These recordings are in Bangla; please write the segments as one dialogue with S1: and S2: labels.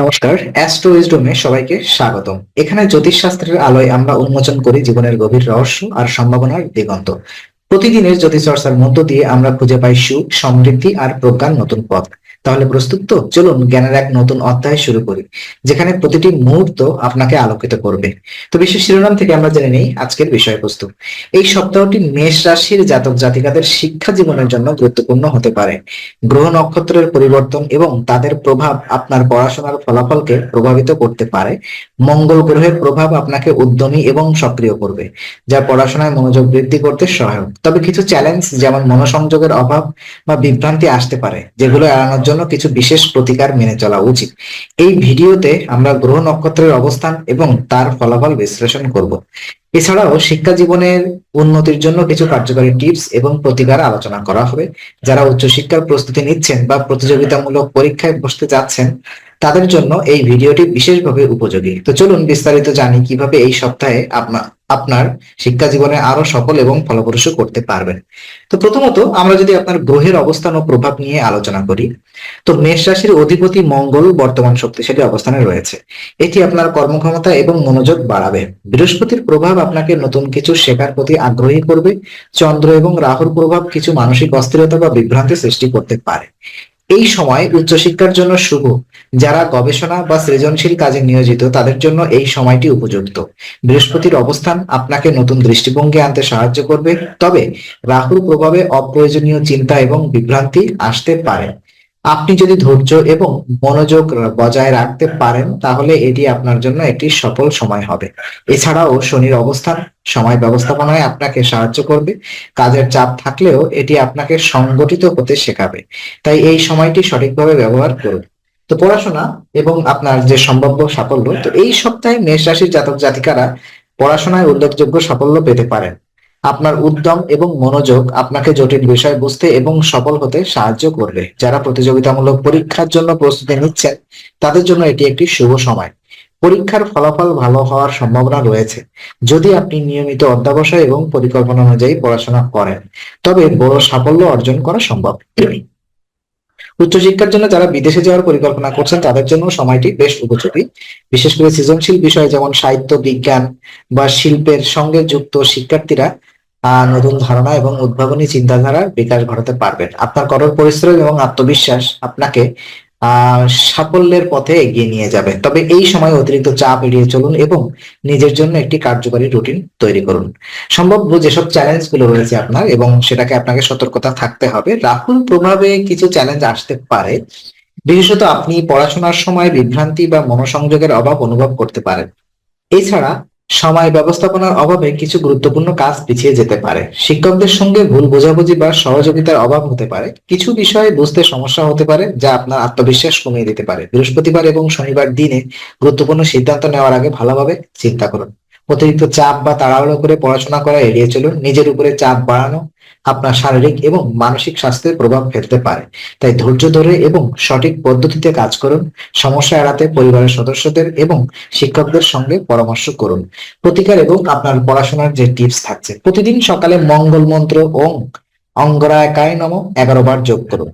S1: নমস্কার অ্যাস্ট্রো উইজডমে সবাইকে স্বাগতম। এখানে জ্যোতিষশাস্ত্রের আলোয় আমরা উন্মোচন করি জীবনের গভীর রহস্য আর সম্ভাবনার দিগন্ত। প্রতিদিনের জ্যোতিষ চর্চার মধ্য দিয়ে আমরা খুঁজে পাই সুখ, সমৃদ্ধি আর প্রজ্ঞার নতুন পথ। তাহলে প্রস্তুত তো? চলুন জ্ঞানের এক নতুন অধ্যায় শুরু করি, যেখানে প্রতিটি মুহূর্ত আপনাকে আলোকিত করবে। তো বিশেষ শিরোনাম থেকে আমরা জেনে নেই আজকের বিষয়বস্তু। এই সপ্তাহটি মেষ রাশির জাতক জাতিকাদের শিক্ষা জীবনের জন্য গুরুত্বপূর্ণ হতে পারে। গ্রহ নক্ষত্রের পরিবর্তন এবং তাদের প্রভাব আপনার পড়াশোনার ফলাফলকে প্রভাবিত করতে পারে। মঙ্গল গ্রহের প্রভাব আপনাকে উদ্যমী এবং সক্রিয় করবে, যা পড়াশোনায় মনোযোগ বৃদ্ধি করতে সহায়ক। তবে কিছু চ্যালেঞ্জ যেমন মনোসংযোগের অভাব বা বিভ্রান্তি আসতে পারে, যেগুলো এড়ানোর জন্য কিছু বিশেষ প্রতিকার মেনে চলা উচিত। এই ভিডিওতে আমরা গ্রহ নক্ষত্রের অবস্থান এবং তার ফলাফল বিশ্লেষণ করব। এছাড়াও শিক্ষা জীবনের উন্নতির জন্য কিছু কার্যকরী টিপস এবং প্রতিকার আলোচনা করা হবে। যারা উচ্চশিক্ষার প্রস্তুতি নিচ্ছেন বা প্রতিযোগিতামূলক পরীক্ষায় বসতে যাচ্ছেন তাদের জন্য এই ভিডিওটি বিশেষভাবে উপযোগী। তো চলুন বিস্তারিত জানি কীভাবে এই সপ্তাহে আপনা- আপনার শিক্ষা জীবনে আরও সফল এবং ফলপ্রসূ করতে পারবেন। তো প্রথমত আমরা যদি আপনার গ্রহের অবস্থান ও প্রভাব নিয়ে আলোচনা করি, তো মেষ রাশির অধিপতি মঙ্গল বর্তমান শক্তিশালী অবস্থানে রয়েছে। এটি আপনার কর্মক্ষমতা এবং মনোযোগ বাড়াবে। বৃহস্পতির প্রভাব আপনাকে নতুন কিছু শেখার প্রতি আগ্রহী করবে। চন্দ্র এবং রাহুর প্রভাব কিছু মানসিক অস্থিরতা বা বিভ্রান্তি সৃষ্টি করতে পারে। এই সময় উচ্চশিক্ষার জন্য শুভ। যারা গবেষণা বা সৃজনশীল কাজে নিয়োজিত, তাদের জন্য এই সময়টি উপযুক্ত। বৃহস্পতির অবস্থান আপনাকে নতুন দৃষ্টিভঙ্গি আনতে সাহায্য করবে। তবে রাহুর প্রভাবে অপ্রয়োজনীয় চিন্তা এবং বিভ্রান্তি আসতে পারে। আপনি যদি ধৈর্য এবং মনোযোগ বজায় রাখতে পারেন, তাহলে এটি আপনার জন্য একটি সফল সময় হবে। এছাড়াও শনির অবস্থান, সময় ব্যবস্থাপনায় আপনাকে সাহায্য করবে। কাজের চাপ থাকলেও এটি আপনাকে সংগঠিত হতে শেখাবে। তাই এই সময়টি সঠিকভাবে ব্যবহার করুন। তো পড়াশোনা এবং আপনার যে সম্ভাব্য সাফল্য, তো এই সপ্তাহে মেষ রাশির জাতক জাতিকারা পড়াশোনায় উল্লেখযোগ্য সাফল্য পেতে পারেন। আপনার উদ্যম এবং মনোযোগ আপনাকে জটিল বিষয় বুঝতে এবং সফল হতে সাহায্য করবে। যারা প্রতিযোগিতামূলক পরীক্ষার জন্য প্রস্তুতি নিচ্ছেন, তাদের জন্য এটি একটি শুভ সময়। পরীক্ষার ফলাফল ভালো হওয়ার সম্ভাবনা রয়েছে। যদি আপনি নিয়মিত অধ্যাবসায় এবং পরিকল্পনা অনুযায়ী পড়াশোনা করেন, তবে বড় সাফল্য অর্জন করা সম্ভব। উচ্চশিক্ষার জন্য যারা বিদেশে যাওয়ার পরিকল্পনা করছেন, তাদের জন্য সময়টি বেশ উপযোগী। বিশেষ করে সৃজনশীল বিষয় যেমন সাহিত্য, বিজ্ঞান বা শিল্পের সঙ্গে যুক্ত শিক্ষার্থীরা নতুন ধারণা এবং উদ্ভাবনী চিন্তাধারার বিকাশ ঘটাতে পারবেন। আপনার কঠোর পরিশ্রম এবং আত্মবিশ্বাস আপনাকে সাফল্যের পথে এগিয়ে নিয়ে যাবে। তবে এই সময় অতিরিক্ত চাপ এড়িয়ে চলুন এবং নিজের জন্য একটি কার্যকরী রুটিন তৈরি করুন। সম্ভাব্য যেসব চ্যালেঞ্জগুলো রয়েছে আপনার এবং সেটাকে আপনাকে সতর্কতা থাকতে হবে, রাহুল প্রভাবে কিছু চ্যালেঞ্জ আসতে পারে। বিশেষত আপনি পড়াশোনার সময় বিভ্রান্তি বা মনোসংযোগের অভাব অনুভব করতে পারেন। এছাড়া সময় ব্যবস্থাপনার অভাবে কিছু গুরুত্বপূর্ণ কাজ পিছিয়ে যেতে পারে। শিক্ষকদের সঙ্গে ভুল বোঝাবুঝি বা সহযোগিতার অভাব হতে পারে। কিছু বিষয়ে বুঝতে সমস্যা হতে পারে, যা আপনার আত্মবিশ্বাস কমিয়ে দিতে পারে। বৃহস্পতিবার এবং শনিবার দিনে গুরুত্বপূর্ণ সিদ্ধান্ত নেওয়ার আগে ভালোভাবে চিন্তা করুন। অতিরিক্ত চাপ বা তাড়াহুড়ো করে পড়াশোনা করা এড়িয়ে চলুন। নিজের উপরে চাপ বাড়ানো আপনার শারীরিক এবং মানসিক স্বাস্থ্যের প্রভাব ফেলতে পারে। তাই ধৈর্য ধরে এবং সঠিক পদ্ধতিতে কাজ করুন, সমস্যা এড়াতে পরিবারের সদস্যদের এবং শিক্ষকদের সঙ্গে পরামর্শ করুন। প্রতিকার এবং আপনার পড়াশোনার যে টিপস থাকছে, প্রতিদিন সকালে মঙ্গল মন্ত্র ওং, অঙ্গরায়কায় নম, এগারো বার যোগ করুন।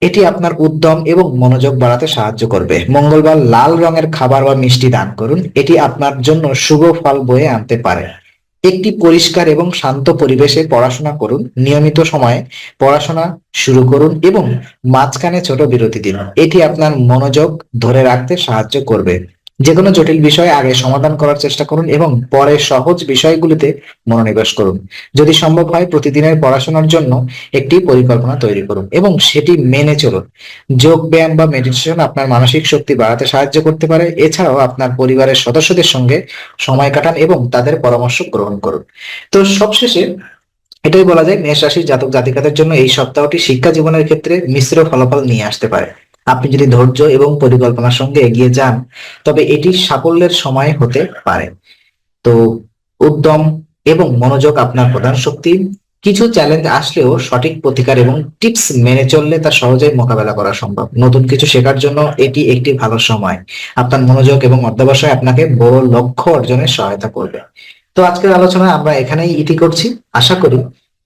S1: এটি আপনার উদ্যম এবং মনোযোগ বাড়াতে সাহায্য করবে। মঙ্গলবার লাল রঙের খাবার বা মিষ্টি দান করুন। এটি আপনার জন্য শুভ ফল বয়ে আনতে পারে। একটি পরিষ্কার এবং শান্ত পরিবেশে পড়াশোনা করুন। নিয়মিত সময়ে পড়াশোনা শুরু করুন এবং মাঝখানে ছোট বিরতি দিন। এটি আপনার মনোযোগ ধরে রাখতে সাহায্য করবে। যে কোনো জটিল বিষয় আগে সমাধান করার চেষ্টা করুন এবং পরে সহজ বিষয়গুলিতে মনোনিবেশ করুন। যদি সম্ভব হয়, প্রতিদিনের পড়াশোনার জন্য একটি পরিকল্পনা তৈরি করুন এবং সেটি মেনে চলুন। যোগ ব্যায়াম বা মেডিটেশন আপনার মানসিক শক্তি বাড়াতে সাহায্য করতে পারে। এছাড়াও আপনার পরিবারের সদস্যদের সঙ্গে সময় কাটান এবং তাদের পরামর্শ গ্রহণ করুন। তো সবশেষে এটাই বলা যায়, মেষ রাশির জাতক জাতিকাদের জন্য এই সপ্তাহটি শিক্ষা জীবনের ক্ষেত্রে মিশ্র ফলাফল নিয়ে আসতে পারে। আপনি যদি ধৈর্য এবং পরিকল্পনার সঙ্গে এগিয়ে যান, তবে এটি সাফল্যের সময় হতে পারে। তো উদ্যম এবং মনোযোগ আপনার প্রধান শক্তি। কিছু চ্যালেঞ্জ আসলেও সঠিক প্রতিকার এবং টিপস মেনে চললে তা সহজেই মোকাবেলা করা সম্ভব। নতুন কিছু শেখার জন্য এটি একটি ভালো সময়। আপনার মনোযোগ এবং অধ্যবসায় আপনাকে বড় লক্ষ্য অর্জনে সহায়তা করবে। তো আজকের আলোচনা আমরা এখানেই ইতি করছি। আশা করি